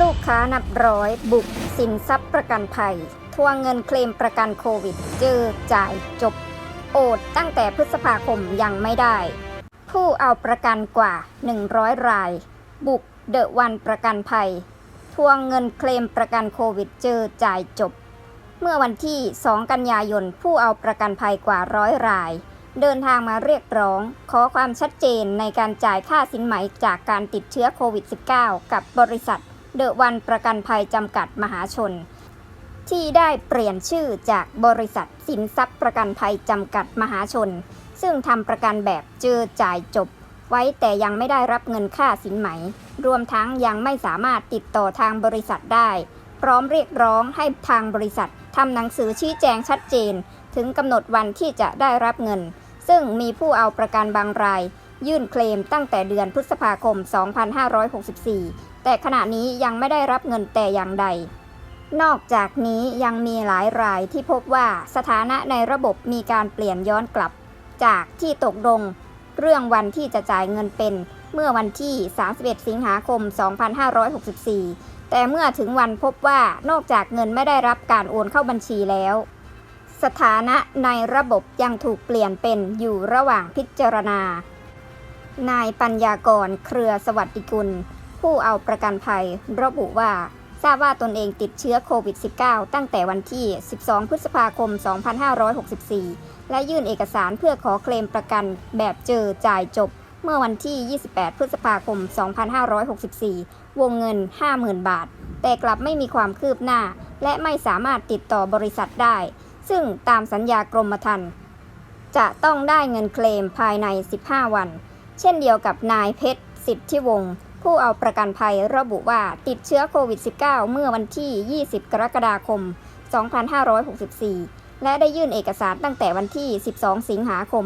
ลูกค้านับร้อย บุกสินทรัพย์ประกันภัย ทวงเงินเคลมประกันโควิด เจอจ่ายจบ โอดตั้งแต่พฤษภาคมยังไม่ได้ ผู้เอาประกันกว่า 100 ราย บุกเดอะวันประกันภัย ทวงเงินเคลมประกันโควิด เจอจ่ายจบ เมื่อวันที่ 2 กันยายน ผู้เอาประกันภัยกว่าร้อยราย เดินทางมาเรียกร้อง ขอความชัดเจนในการจ่ายค่าสินไหมจากการติดเชื้อโควิด -19 กับบริษัท เดอะวันประกันภัยจำกัดมหาชน ที่ได้เปลี่ยนชื่อจากบริษัทสินทรัพย์ประกันภัยจำกัดมหาชน ซึ่งทำประกันแบบเจอจ่ายจบ ไว้แต่ยังไม่ได้รับเงินค่าสินไหม รวมทั้งยังไม่สามารถติดต่อทางบริษัทได้ พร้อมเรียกร้องให้ทางบริษัททำหนังสือชี้แจงชัดเจน ถึงกำหนดวันที่จะได้รับเงิน ซึ่งมีผู้เอาประกันบางราย ยื่นเคลมตั้งแต่เดือนพฤษภาคม 2564 แต่ขณะนี้ยังไม่ได้รับเงินแต่อย่างใด นอกจากนี้ยังมีหลายรายที่พบว่าสถานะในระบบมีการเปลี่ยนย้อนกลับ จากที่ตกลงเรื่องวันที่จะจ่ายเงินเป็นเมื่อวันที่ 31 สิงหาคม 2564 แต่เมื่อถึงวันพบว่านอกจากเงินไม่ได้รับการโอนเข้าบัญชีแล้ว สถานะในระบบยังถูกเปลี่ยนเป็นอยู่ระหว่างพิจารณา นายปัญญากร เครือสวัสดิกุล ผู้เอาประกันภัย ระบุว่าทราบว่าตนเองติดเชื้อโควิด -19 ตั้งแต่วันที่ 12 พฤษภาคม 2564 และยื่นเอกสารเพื่อขอเคลมประกันแบบเจอจ่ายจบ เมื่อวันที่ 28 พฤษภาคม 2564 วงเงิน 50,000 บาท แต่กลับไม่มีความคืบหน้า และไม่สามารถติดต่อบริษัทได้ ซึ่งตามสัญญากรมธรรม์จะต้องได้เงินเคลมภายใน 15 วัน เช่นเดียวกับนายเพชร สิทธิวงศ์ ผู้เอาประกันภัยระบุว่าติดเชื้อโควิด -19 เมื่อวันที่ 20 กรกฎาคม 2564 และได้ยื่นเอกสารตั้งแต่วันที่ 12 สิงหาคม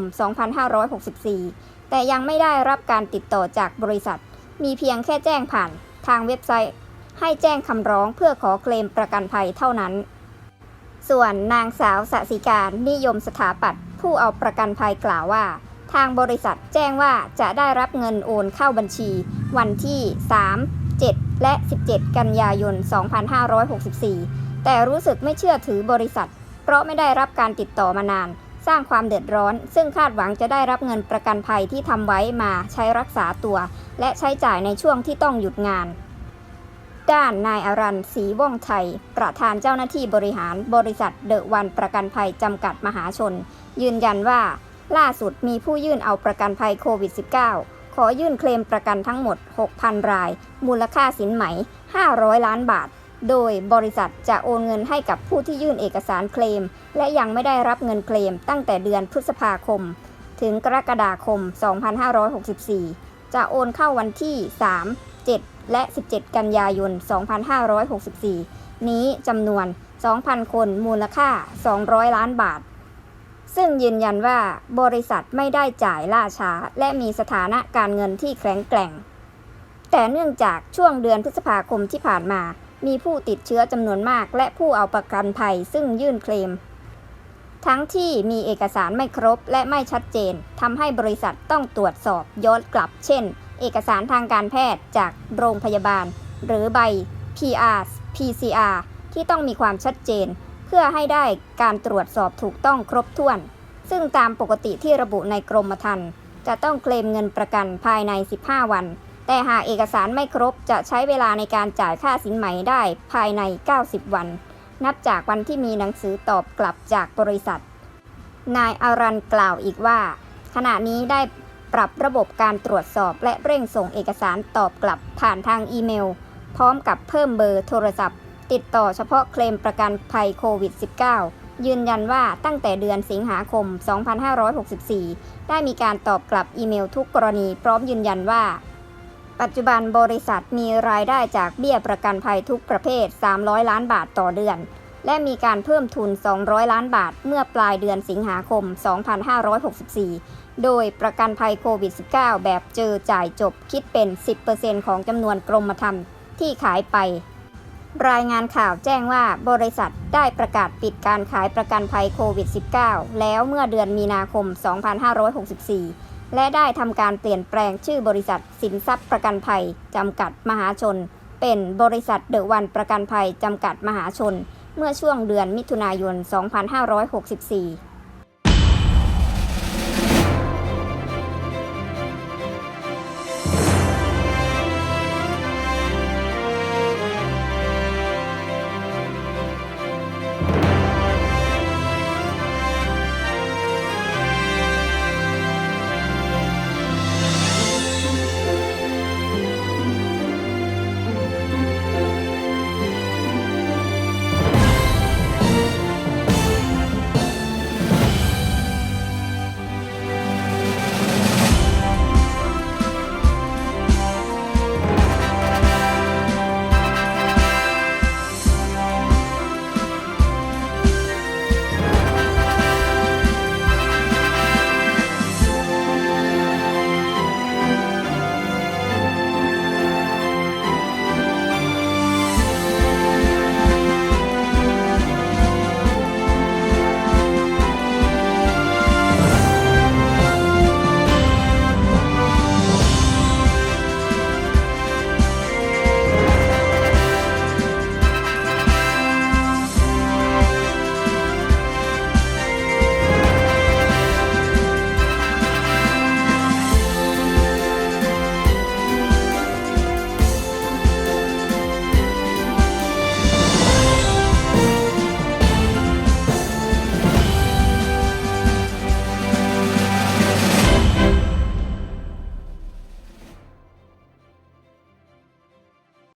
2564 แต่ยังไม่ได้รับการติดต่อจากบริษัท มีเพียงแค่แจ้งผ่านทางเว็บไซต์ ให้แจ้งคำร้องเพื่อขอเคลมประกันภัยเท่านั้น ส่วนนางสาวสสิการนิยมสถาปัตย์ผู้เอาประกันภัยกล่าวว่า ทางบริษัทแจ้งว่าจะได้รับเงินโอนเข้าบัญชี วันที่ 3 7 และ 17 กันยายน 2564 แต่รู้สึกไม่เชื่อถือบริษัท เพราะไม่ได้รับการติดต่อมานาน สร้างความเดือดร้อน ซึ่งคาดหวังจะได้รับเงินประกันภัยที่ทำไว้มาใช้รักษาตัว และใช้จ่ายในช่วงที่ต้องหยุดงาน ด้านนายอารันศรีว่องไทยประธานเจ้าหน้าที่บริหารบริษัทเดอะวันประกันภัยจำกัดมหาชน ยืนยันว่า ล่าสุดมีผู้ยื่นเอาประกันภัยโควิด -19 ขอยื่นเคลมประกันทั้งหมด 6,000 ราย มูลค่าสินไหม 500 ล้านบาท โดยบริษัทจะโอนเงินให้กับผู้ที่ยื่นเอกสารเคลม และยังไม่ได้รับเงินเคลมตั้งแต่เดือนพฤษภาคม ถึงกรกฎาคม 2564 จะโอนเข้าวันที่ 3 7 และ 17 กันยายน 2564 นี้จำนวน 2,000 คน มูลค่า 200 ล้านบาท ซึ่งยืนยันว่าบริษัทไม่ได้จ่ายล่าช้า และมีสถานะการเงินที่แข็งแกร่ง แต่เนื่องจากช่วงเดือนพฤษภาคมที่ผ่านมา มีผู้ติดเชื้อจำนวนมาก และผู้เอาประกันภัยซึ่งยื่นเคลม ทั้งที่มีเอกสารไม่ครบและไม่ชัดเจนทำให้บริษัทต้องตรวจสอบย้อนกลับ เช่น เอกสารทางการแพทย์จากโรงพยาบาล หรือใบ PR PCR ที่ต้องมีความชัดเจน เพื่อให้ได้การตรวจสอบถูกต้องครบถ้วน ซึ่งตามปกติที่ระบุในกรมธรรม์จะต้องเคลมเงินประกันภายใน 15 วัน แต่หากเอกสารไม่ครบจะใช้เวลาในการจ่ายค่าสินไหมได้ภายใน 90 วัน นับจากวันที่มีหนังสือตอบกลับจากบริษัท นายอารันกล่าวอีกว่า ขณะนี้ได้ปรับระบบการตรวจสอบและเร่งส่งเอกสารตอบกลับผ่านทางอีเมล พร้อมกับเพิ่มเบอร์โทรศัพท์ ติดต่อเฉพาะเคลมประกันภัยโควิด -19 ยืนยันว่าตั้งแต่เดือนสิงหาคม 2564 ได้มีการตอบกลับอีเมลทุกกรณีพร้อมยืนยันว่า ปัจจุบันบริษัทมีรายได้จากเบี้ยประกันภัยทุกประเภท 300 ล้านบาทต่อเดือน และมีการเพิ่มทุน 200 ล้านบาทเมื่อปลายเดือนสิงหาคม 2564 โดยประกันภัยโควิด -19 แบบเจอจ่ายจบคิดเป็น 10%ของจำนวนกรมธรรม์ที่ขายไป รายงานข่าวแจ้งว่าบริษัทได้ประกาศปิดการขายประกันภัยโควิด -19 แล้วเมื่อเดือนมีนาคม 2564 และได้ทำการเปลี่ยนแปลงชื่อบริษัทสินทรัพย์ประกันภัยจำกัดมหาชน เป็นบริษัทเดอะวันประกันภัยจำกัดมหาชน เมื่อช่วงเดือนมิถุนายน 2564